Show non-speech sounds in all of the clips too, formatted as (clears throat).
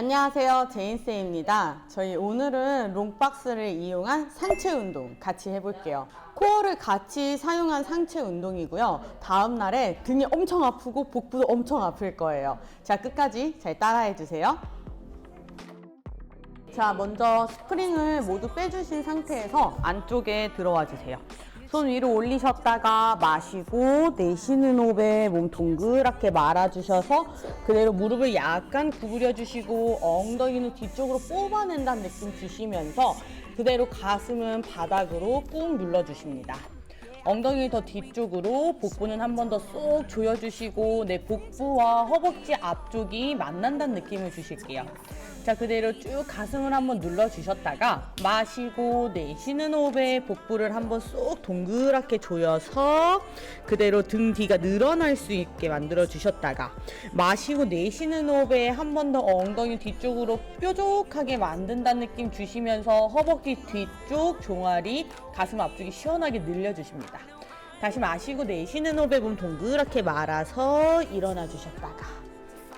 안녕하세요. 제인쌤입니다. 저희 오늘은 롱박스를 이용한 상체 운동 같이 해볼게요. 코어를 같이 사용한 상체 운동이고요. 다음날에 등이 엄청 아프고 복부도 엄청 아플 거예요. 자, 끝까지 잘 따라해 주세요. 자, 먼저 스프링을 모두 빼주신 상태에서 안쪽에 들어와 주세요. 손 위로 올리셨다가 마시고 내쉬는 호흡에 몸 동그랗게 말아주셔서 그대로 무릎을 약간 구부려 주시고 엉덩이는 뒤쪽으로 뽑아낸다는 느낌 주시면서 그대로 가슴은 바닥으로 꾹 눌러주십니다. 엉덩이 더 뒤쪽으로 복부는 한 번 더 쏙 조여주시고 내 복부와 허벅지 앞쪽이 만난다는 느낌을 주실게요. 자 그대로 쭉 가슴을 한번 눌러주셨다가 마시고 내쉬는 호흡에 복부를 한번 쏙 동그랗게 조여서 그대로 등 뒤가 늘어날 수 있게 만들어 주셨다가 마시고 내쉬는 호흡에 한 번 더 엉덩이 뒤쪽으로 뾰족하게 만든다는 느낌 주시면서 허벅지 뒤쪽 종아리 가슴 앞쪽이 시원하게 늘려주십니다. 다시 마시고 내쉬는 호흡에 몸 동그랗게 말아서 일어나 주셨다가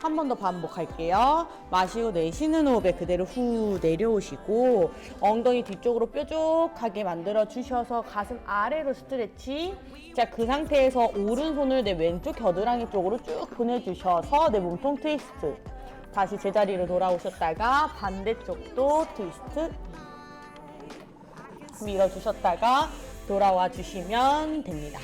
한 번 더 반복할게요. 마시고 내쉬는 호흡에 그대로 후 내려오시고 엉덩이 뒤쪽으로 뾰족하게 만들어 주셔서 가슴 아래로 스트레치. 자, 그 상태에서 오른손을 내 왼쪽 겨드랑이 쪽으로 쭉 보내주셔서 내 몸통 트위스트. 다시 제자리로 돌아오셨다가 반대쪽도 트위스트. 밀어주셨다가 돌아와 주시면 됩니다.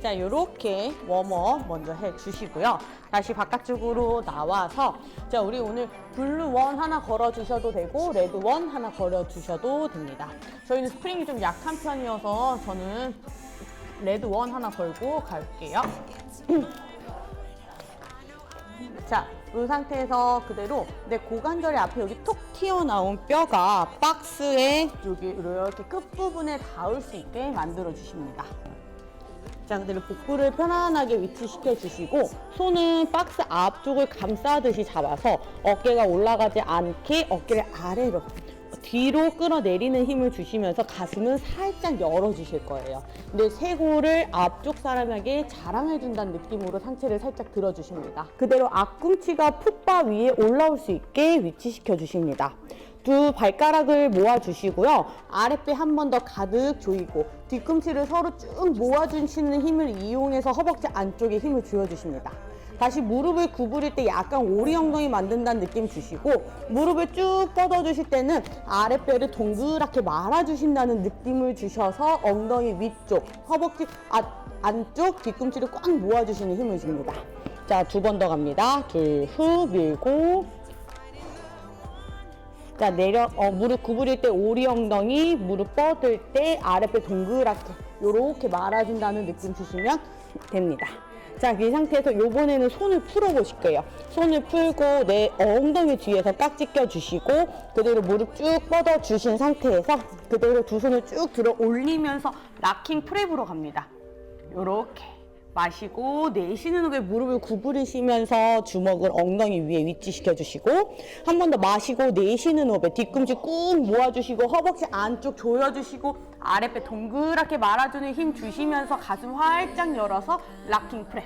자, 요렇게 웜업 먼저 해 주시고요. 다시 바깥쪽으로 나와서 자, 우리 오늘 블루 원 하나 걸어 주셔도 되고 레드 원 하나 걸어 주셔도 됩니다. 저희는 스프링이 좀 약한 편이어서 저는 레드 원 하나 걸고 갈게요. (clears throat) 자, 이 상태에서 그대로 내 고관절이 앞에 여기 톡 튀어나온 뼈가 박스에 여기 이렇게 끝부분에 닿을 수 있게 만들어 주십니다. 자, 그대로 복부를 편안하게 위치시켜 주시고 손은 박스 앞쪽을 감싸듯이 잡아서 어깨가 올라가지 않게 어깨를 아래로 뒤로 끌어내리는 힘을 주시면서 가슴은 살짝 열어 주실 거예요. 근데 쇄골을 앞쪽 사람에게 자랑해 준다는 느낌으로 상체를 살짝 들어 주십니다. 그대로 앞꿈치가 풋바 위에 올라올 수 있게 위치시켜 주십니다. 두 발가락을 모아주시고요. 아랫배 한 번 더 가득 조이고 뒤꿈치를 서로 쭉 모아주시는 힘을 이용해서 허벅지 안쪽에 힘을 주어주십니다. 다시 무릎을 구부릴 때 약간 오리 엉덩이 만든다는 느낌 주시고 무릎을 쭉 뻗어 주실 때는 아랫배를 동그랗게 말아 주신다는 느낌을 주셔서 엉덩이 위쪽, 허벅지 앞, 안쪽, 뒤꿈치를 꽉 모아 주시는 힘을 줍니다. 자, 두 번 더 갑니다. 둘, 후, 밀고 자 내려 어, 무릎 구부릴 때 오리 엉덩이 무릎 뻗을 때 아랫배 동그랗게 요렇게 말아준다는 느낌 주시면 됩니다 자 이 상태에서 요번에는 손을 풀어 보실게요. 손을 풀고 내 엉덩이 뒤에서 깍지 껴 주시고 그대로 무릎 쭉 뻗어 주신 상태에서 그대로 두 손을 쭉 들어 올리면서 락킹 프랩으로 갑니다. 요렇게 마시고 내쉬는 호흡에 무릎을 구부리시면서 주먹을 엉덩이 위에 위치시켜 주시고 한 번 더 마시고 내쉬는 호흡에 뒤꿈치 꾹 모아주시고 허벅지 안쪽 조여주시고 아랫배 동그랗게 말아주는 힘 주시면서 가슴 활짝 열어서 락킹 프랩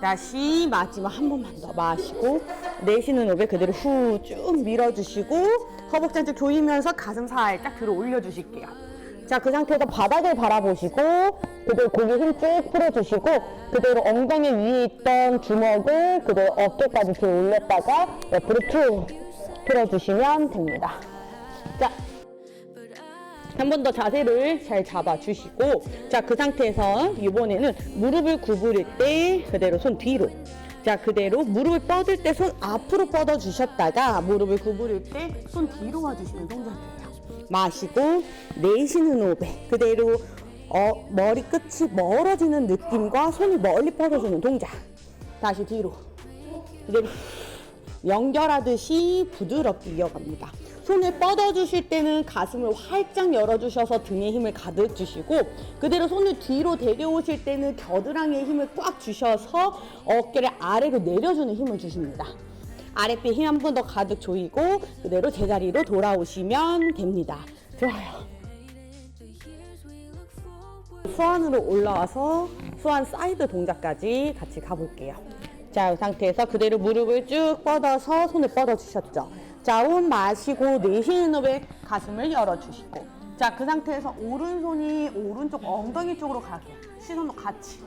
다시 마지막 한 번만 더 마시고 내쉬는 호흡에 그대로 후 쭉 밀어주시고 허벅지 안쪽 조이면서 가슴 살짝 들어 올려주실게요 자, 그 상태에서 바닥을 바라보시고, 그대로 고개 힘쭉 풀어주시고, 그대로 엉덩이 위에 있던 주먹을 그대로 어깨까지 들어 올렸다가 옆으로 쭉 풀어주시면 됩니다. 자, 한 번 더 자세를 잘 잡아주시고, 자, 그 상태에서 이번에는 무릎을 구부릴 때 그대로 손 뒤로. 자, 그대로 무릎을 뻗을 때 손 앞으로 뻗어 주셨다가 무릎을 구부릴 때 손 뒤로 와주시는 동작이에요. 마시고 내쉬는 호흡에 그대로 어, 머리 끝이 멀어지는 느낌과 손이 멀리 뻗어주는 동작 다시 뒤로 그대로 연결하듯이 부드럽게 이어갑니다 손을 뻗어주실 때는 가슴을 활짝 열어주셔서 등에 힘을 가득 주시고 그대로 손을 뒤로 데려오실 때는 겨드랑이에 힘을 꽉 주셔서 어깨를 아래로 내려주는 힘을 주십니다 아랫배 힘 한 번 더 가득 조이고 그대로 제자리로 돌아오시면 됩니다. 좋아요. 수완으로 올라와서 수완 사이드 동작까지 같이 가볼게요. 자, 자, 이 상태에서 그대로 무릎을 쭉 뻗어서 손을 뻗어주셨죠. 자, 호흡 마시고 내쉬는 호흡에 가슴을 열어주시고. 자, 그 상태에서 오른손이 오른쪽 엉덩이 쪽으로 가게. 시선도 같이.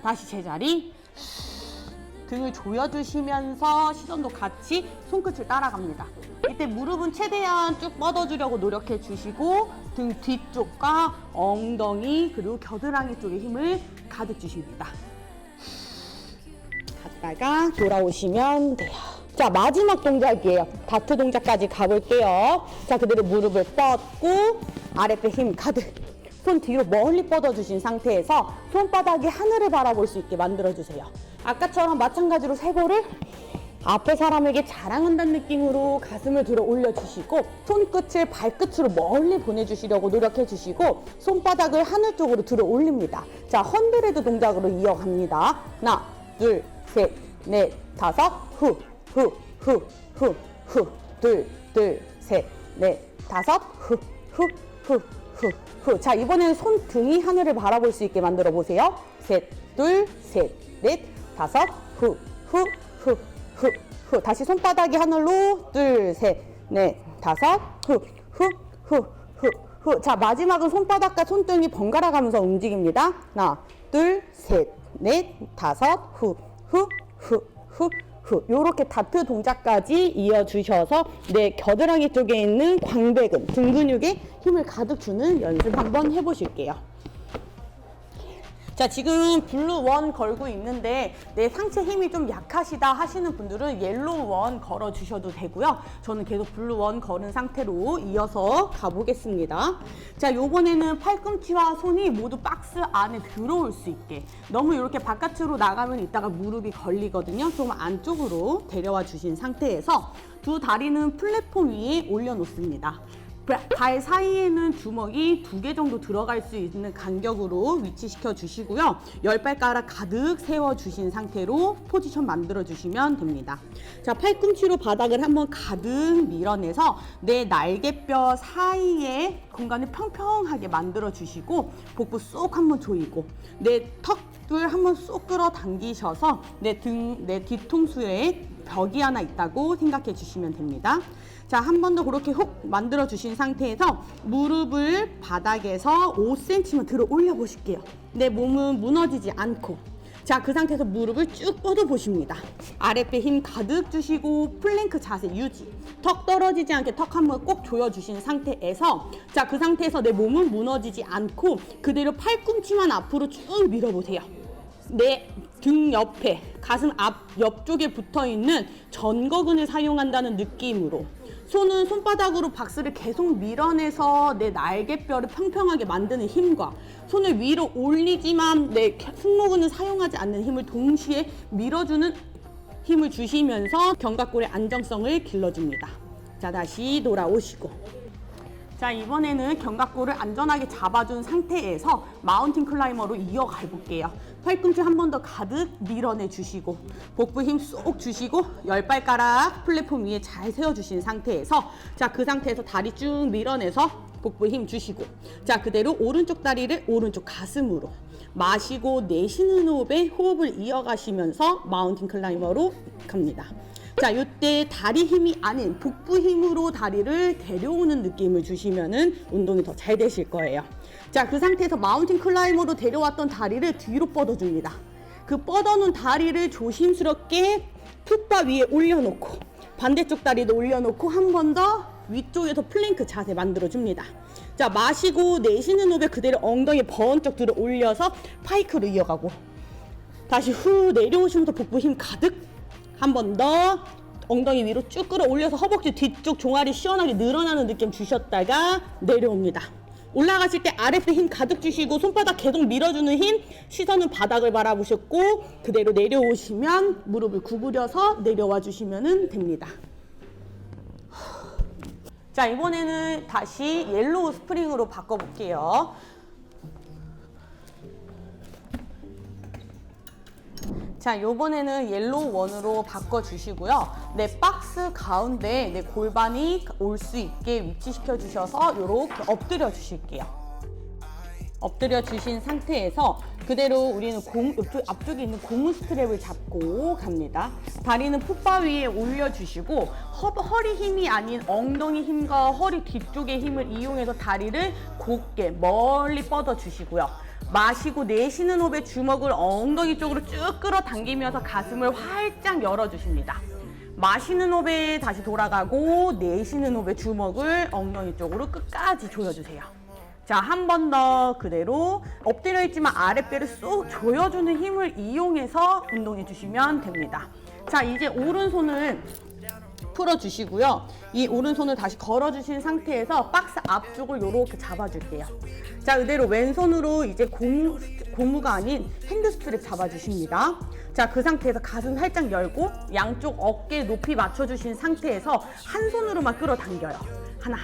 다시 제자리. 등을 조여주시면서 시선도 같이 손끝을 따라갑니다. 이때 무릎은 최대한 쭉 뻗어주려고 노력해 주시고 등 뒤쪽과 엉덩이 그리고 겨드랑이 쪽에 힘을 가득 주십니다. 갔다가 돌아오시면 돼요. 자 마지막 동작이에요. 다트 동작까지 가볼게요. 자 그대로 무릎을 뻗고 아랫배 힘 가득. 손 뒤로 멀리 뻗어주신 상태에서 손바닥이 하늘을 바라볼 수 있게 만들어주세요. 아까처럼 마찬가지로 쇄골을 앞에 사람에게 자랑한다는 느낌으로 가슴을 들어 올려주시고 손끝을 발끝으로 멀리 보내주시려고 노력해주시고 손바닥을 하늘 쪽으로 들어 올립니다. 자 헌드레드 동작으로 이어갑니다. 하나, 둘, 셋, 넷, 다섯, 후, 후, 후, 후, 후, 둘, 둘, 셋, 넷, 다섯, 후, 후, 후, 후, 후. 자 이번에는 손 등이 하늘을 바라볼 수 있게 만들어 보세요. 셋, 둘, 셋, 넷, 다섯, 후, 후, 후, 후, 후. 다시 손바닥이 하늘로 둘, 셋, 넷, 다섯, 후, 후, 후, 후, 후. 자 마지막은 손바닥과 손등이 번갈아 가면서 움직입니다. 하나, 둘, 셋, 넷, 다섯, 후, 후, 후, 후. 후. 요렇게 다트 동작까지 이어주셔서 내 겨드랑이 쪽에 있는 광배근, 등 근육에 힘을 가득 주는 연습 한번 해보실게요. 자 지금 블루 원 걸고 있는데 내 상체 힘이 좀 약하시다 하시는 분들은 옐로우 원 걸어 주셔도 되고요. 저는 계속 블루 원 걸은 상태로 이어서 가보겠습니다. 자 요번에는 팔꿈치와 손이 모두 박스 안에 들어올 수 있게 너무 이렇게 바깥으로 나가면 이따가 무릎이 걸리거든요. 좀 안쪽으로 데려와 주신 상태에서 두 다리는 플랫폼 위에 올려놓습니다. 발 사이에는 주먹이 두 개 정도 들어갈 수 있는 간격으로 위치시켜 주시고요. 열 발가락 가득 세워 주신 상태로 포지션 만들어 주시면 됩니다. 자, 팔꿈치로 바닥을 한번 가득 밀어내서 내 날개뼈 사이에 공간을 평평하게 만들어 주시고 복부 쏙 한번 조이고 내 턱을 한번 쏙 끌어 당기셔서 내 등, 내 뒤통수에 벽이 하나 있다고 생각해 주시면 됩니다. 자, 한 번 더 그렇게 훅 만들어 주신 상태에서 무릎을 바닥에서 5cm만 들어 올려 보실게요. 내 몸은 무너지지 않고. 자, 그 상태에서 무릎을 쭉 뻗어 보십니다. 아랫배 힘 가득 주시고 플랭크 자세 유지. 턱 떨어지지 않게 턱 한번 꼭 조여 주신 상태에서 자, 그 상태에서 내 몸은 무너지지 않고 그대로 팔꿈치만 앞으로 쭉 밀어 보세요. 내 등 옆에 가슴 앞 옆쪽에 붙어 있는 전거근을 사용한다는 느낌으로 손은 손바닥으로 박스를 계속 밀어내서 내 날개뼈를 평평하게 만드는 힘과 손을 위로 올리지만 내 승모근을 사용하지 않는 힘을 동시에 밀어주는 힘을 주시면서 견갑골의 안정성을 길러줍니다. 자 다시 돌아오시고 자 이번에는 견갑골을 안전하게 잡아준 상태에서 마운틴 클라이머로 이어가 볼게요. 팔꿈치 한 번 더 가득 밀어내 주시고 복부 힘 쏙 주시고 열 발가락 플랫폼 위에 잘 세워주신 상태에서 자 그 상태에서 다리 쭉 밀어내서 복부 힘 주시고 자 그대로 오른쪽 다리를 오른쪽 가슴으로 마시고 내쉬는 호흡에 호흡을 이어가시면서 마운틴 클라이머로 갑니다. 자, 이때 다리 힘이 아닌 복부 힘으로 다리를 데려오는 느낌을 주시면은 운동이 더 잘 되실 거예요. 자, 그 상태에서 마운틴 클라이머로 데려왔던 다리를 뒤로 뻗어줍니다. 그 뻗어놓은 다리를 조심스럽게 풋바 위에 올려놓고 반대쪽 다리도 올려놓고 한 번 더 위쪽에서 플랭크 자세 만들어줍니다. 자, 마시고 내쉬는 호흡에 그대로 엉덩이 번쩍 들어 올려서 파이크로 이어가고 다시 후 내려오시면서 복부 힘 가득 한 번 더 엉덩이 위로 쭉 끌어올려서 허벅지 뒤쪽 종아리 시원하게 늘어나는 느낌 주셨다가 내려옵니다. 올라가실 때 아랫배 힘 가득 주시고 손바닥 계속 밀어주는 힘 시선은 바닥을 바라보셨고 그대로 내려오시면 무릎을 구부려서 내려와 주시면 됩니다. 자 이번에는 다시 옐로우 스프링으로 바꿔볼게요. 자, 요번에는 옐로우 원으로 바꿔주시고요. 내 박스 가운데 내 골반이 올 수 있게 위치시켜 주셔서 요렇게 엎드려 주실게요. 엎드려 주신 상태에서 그대로 우리는 공, 옆쪽, 앞쪽 에 있는 고무 스트랩을 잡고 갑니다. 다리는 풋바 위에 올려주시고 허, 허리 힘이 아닌 엉덩이 힘과 허리 뒤쪽의 힘을 이용해서 다리를 곧게 멀리 뻗어 주시고요. 마시고 내쉬는 호흡에 주먹을 엉덩이 쪽으로 쭉 끌어당기면서 가슴을 활짝 열어주십니다. 마시는 호흡에 다시 돌아가고 내쉬는 호흡에 주먹을 엉덩이 쪽으로 끝까지 조여주세요. 자, 한 번 더 그대로 엎드려 있지만 아랫배를 쏙 조여주는 힘을 이용해서 운동해 주시면 됩니다. 자, 이제 오른손을 풀어주시고요. 이 오른손을 다시 걸어주신 상태에서 박스 앞쪽을 이렇게 잡아줄게요. 자, 그대로 왼손으로 이제 고무, 고무가 아닌 핸드 스트랩 잡아주십니다. 자, 그 상태에서 가슴 살짝 열고 양쪽 어깨 높이 맞춰주신 상태에서 한 손으로만 끌어당겨요. 하나,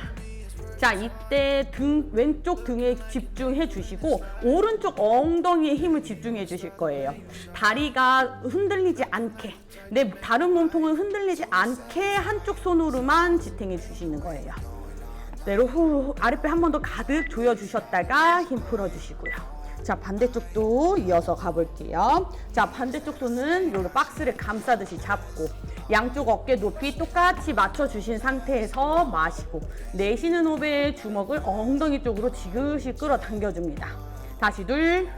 자, 이때 등, 왼쪽 등에 집중해 주시고, 오른쪽 엉덩이에 힘을 집중해 주실 거예요. 다리가 흔들리지 않게, 내 다른 몸통은 흔들리지 않게 한쪽 손으로만 지탱해 주시는 거예요. 내로 후, 아랫배 한 번 더 가득 조여주셨다가 힘 풀어주시고요. 자, 반대쪽도 이어서 가볼게요. 자, 반대쪽 손은 요렇게 박스를 감싸듯이 잡고, 양쪽 어깨 높이 똑같이 맞춰주신 상태에서 마시고, 내쉬는 호흡에 주먹을 엉덩이 쪽으로 지그시 끌어당겨줍니다. 다시 둘.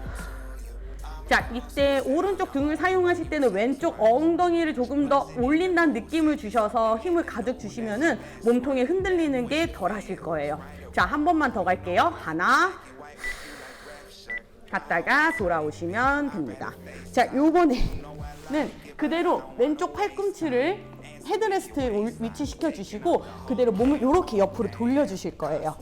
자, 이때 오른쪽 등을 사용하실 때는 왼쪽 엉덩이를 조금 더 올린다는 느낌을 주셔서 힘을 가득 주시면은 몸통이 흔들리는 게 덜 하실 거예요. 자, 한 번만 더 갈게요. 하나. 갔다가 돌아오시면 됩니다. 자, 요번에는 그대로 왼쪽 팔꿈치를 헤드레스트에 올- 위치시켜 주시고 그대로 몸을 이렇게 옆으로 돌려 주실 거예요.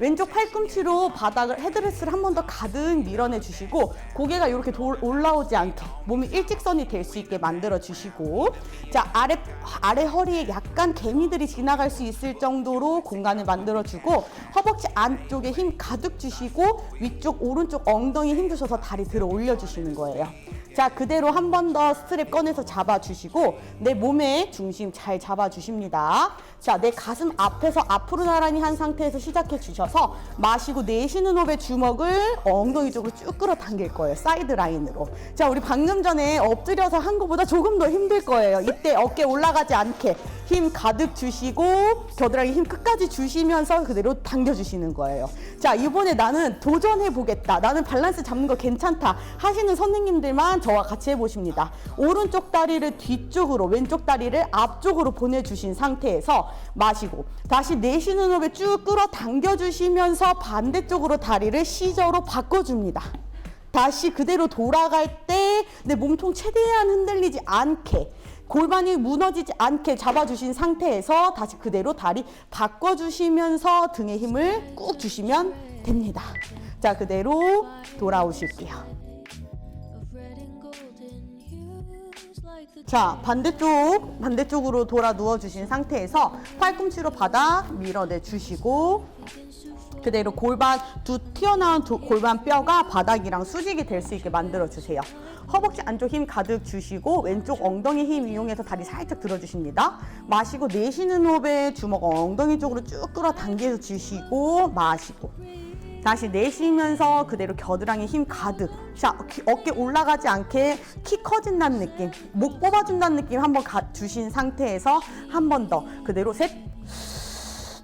왼쪽 팔꿈치로 바닥을 헤드레스를 한 번 더 가득 밀어내 주시고 고개가 이렇게 돌- 올라오지 않게 몸이 일직선이 될 수 있게 만들어 주시고 자 아래 아래 허리에 약간 개미들이 지나갈 수 있을 정도로 공간을 만들어 주고 허벅지 안쪽에 힘 가득 주시고 위쪽 오른쪽 엉덩이 힘 주셔서 다리 들어 올려 주시는 거예요. 자 그대로 한 번 더 스트랩 꺼내서 잡아주시고 내 몸의 중심 잘 잡아주십니다. 자 내 가슴 앞에서 앞으로 나란히 한 상태에서 시작해 주셔서 마시고 내쉬는 호흡에 주먹을 엉덩이 쪽으로 쭉 끌어당길 거예요. 사이드 라인으로. 자 우리 방금 전에 엎드려서 한 것보다 조금 더 힘들 거예요. 이때 어깨 올라가지 않게 힘 가득 주시고 겨드랑이 힘 끝까지 주시면서 그대로 당겨주시는 거예요. 자 이번에 나는 도전해 보겠다. 나는 밸런스 잡는 거 괜찮다 하시는 선생님들만 저와 같이 해보십니다. 오른쪽 다리를 뒤쪽으로 왼쪽 다리를 앞쪽으로 보내주신 상태에서 마시고 다시 내쉬는 호흡에 쭉 끌어 당겨주시면서 반대쪽으로 다리를 시저로 바꿔줍니다. 다시 그대로 돌아갈 때 내 몸통 최대한 흔들리지 않게 골반이 무너지지 않게 잡아주신 상태에서 다시 그대로 다리 바꿔주시면서 등에 힘을 꾹 주시면 됩니다. 자, 그대로 돌아오실게요. 자, 반대쪽, 반대쪽으로 돌아 누워주신 상태에서 팔꿈치로 바닥 밀어내 주시고 그대로 골반 두 튀어나온 두- 골반 뼈가 바닥이랑 수직이 될 수 있게 만들어 주세요. 허벅지 안쪽 힘 가득 주시고 왼쪽 엉덩이 힘 이용해서 다리 살짝 들어주십니다. 마시고 내쉬는 호흡에 주먹 엉덩이 쪽으로 쭉 끌어당겨 주시고 마시고 다시 내쉬면서 그대로 겨드랑이 힘 가득. 자, 귀- 어깨 올라가지 않게 키 커진다는 느낌, 목 뽑아준다는 느낌 한번 가- 주신 상태에서 한 번 더 그대로 셋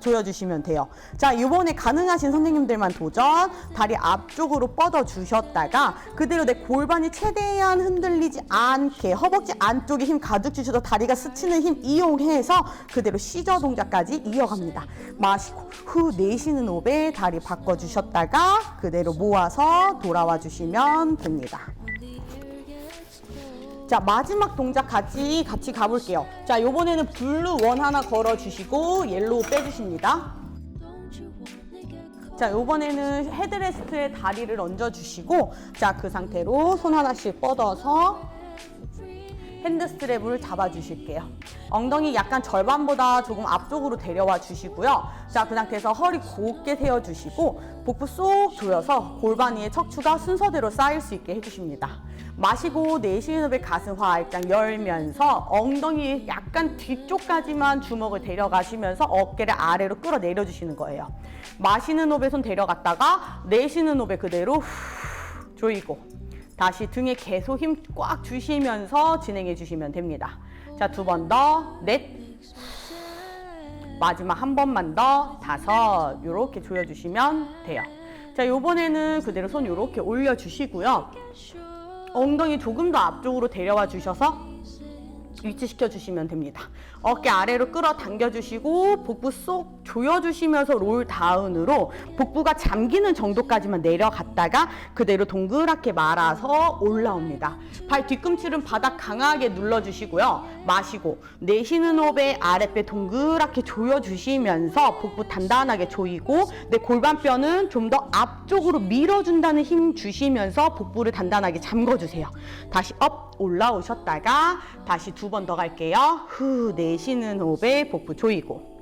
조여주시면 돼요. 자, 이번에 가능하신 선생님들만 도전. 다리 앞쪽으로 뻗어 주셨다가 그대로 내 골반이 최대한 흔들리지 않게 허벅지 안쪽에 힘 가득 주셔서 다리가 스치는 힘 이용해서 그대로 시저 동작까지 이어갑니다. 마시고 후 내쉬는 호흡에 다리 바꿔 주셨다가 그대로 모아서 돌아와 주시면 됩니다. 자 마지막 동작 같이 같이 가볼게요. 자 요번에는 블루 원 하나 걸어 주시고 옐로우 빼주십니다. 자 요번에는 헤드레스트에 다리를 얹어 주시고 자 그 상태로 손 하나씩 뻗어서 핸드 스트랩을 잡아주실게요. 엉덩이 약간 절반보다 조금 앞쪽으로 데려와 주시고요. 자, 그 상태에서 허리 곧게 세워주시고 복부 쏙 조여서 골반 위에 척추가 순서대로 쌓일 수 있게 해주십니다. 마시고 내쉬는 호흡에 가슴 활짝 열면서 엉덩이 약간 뒤쪽까지만 주먹을 데려가시면서 어깨를 아래로 끌어내려 주시는 거예요. 마시는 호흡에 손 데려갔다가 내쉬는 호흡에 그대로 후 조이고 다시 등에 계속 힘 꽉 주시면서 진행해 주시면 됩니다. 자, 두 번 더, 넷, 마지막 한 번만 더, 다섯, 요렇게 조여주시면 돼요. 자, 요번에는 그대로 손 요렇게 올려주시고요. 엉덩이 조금 더 앞쪽으로 데려와 주셔서 위치시켜 주시면 됩니다. 어깨 아래로 끌어 당겨 주시고 복부 쏙 조여 주시면서 롤 다운으로 복부가 잠기는 정도까지만 내려갔다가 그대로 동그랗게 말아서 올라옵니다. 발 뒤꿈치는 바닥 강하게 눌러 주시고요. 마시고 내쉬는 호흡에 아랫배 동그랗게 조여 주시면서 복부 단단하게 조이고 내 골반뼈는 좀 더 앞쪽으로 밀어 준다는 힘 주시면서 복부를 단단하게 잠궈 주세요. 다시 업 올라오셨다가 다시 두 번 더 갈게요. 후 내쉬는 호흡에 복부 조이고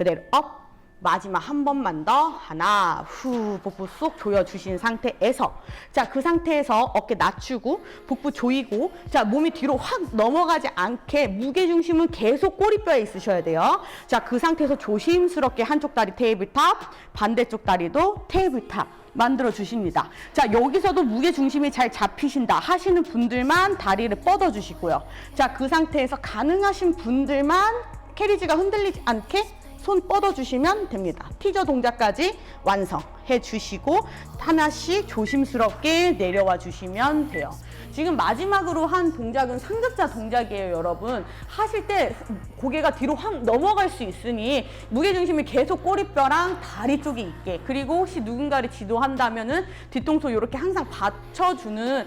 그대로 업 마지막 한 번만 더 하나 후 복부 쏙 조여주신 상태에서 자 그 상태에서 어깨 낮추고 복부 조이고 자 몸이 뒤로 확 넘어가지 않게 무게 중심은 계속 꼬리뼈에 있으셔야 돼요 자 그 상태에서 조심스럽게 한쪽 다리 테이블탑 반대쪽 다리도 테이블탑 만들어 주십니다. 자, 여기서도 무게 중심이 잘 잡히신다 하시는 분들만 다리를 뻗어 주시고요. 자, 그 상태에서 가능하신 분들만 캐리지가 흔들리지 않게 손 뻗어 주시면 됩니다. 티저 동작까지 완성해 주시고 하나씩 조심스럽게 내려와 주시면 돼요. 지금 마지막으로 한 동작은 상급자 동작이에요, 여러분. 하실 때 고개가 뒤로 확 넘어갈 수 있으니 무게중심이 계속 꼬리뼈랑 다리 쪽에 있게 그리고 혹시 누군가를 지도한다면은 뒤통수 이렇게 항상 받쳐주는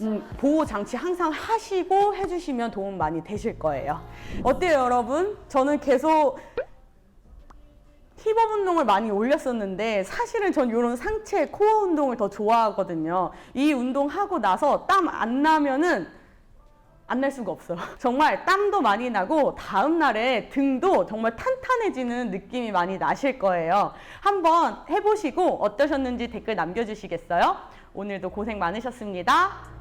음, 보호 장치 항상 하시고 해주시면 도움 많이 되실 거예요. 어때요, 여러분? 저는 계속 힙업 운동을 많이 올렸었는데 사실은 전 이런 상체 코어 운동을 더 좋아하거든요. 이 운동 하고 나서 땀 안 나면은 안 날 수가 없어요. (laughs) 정말 땀도 많이 나고 다음 날에 등도 정말 탄탄해지는 느낌이 많이 나실 거예요. 한번 해보시고 어떠셨는지 댓글 남겨주시겠어요? 오늘도 고생 많으셨습니다.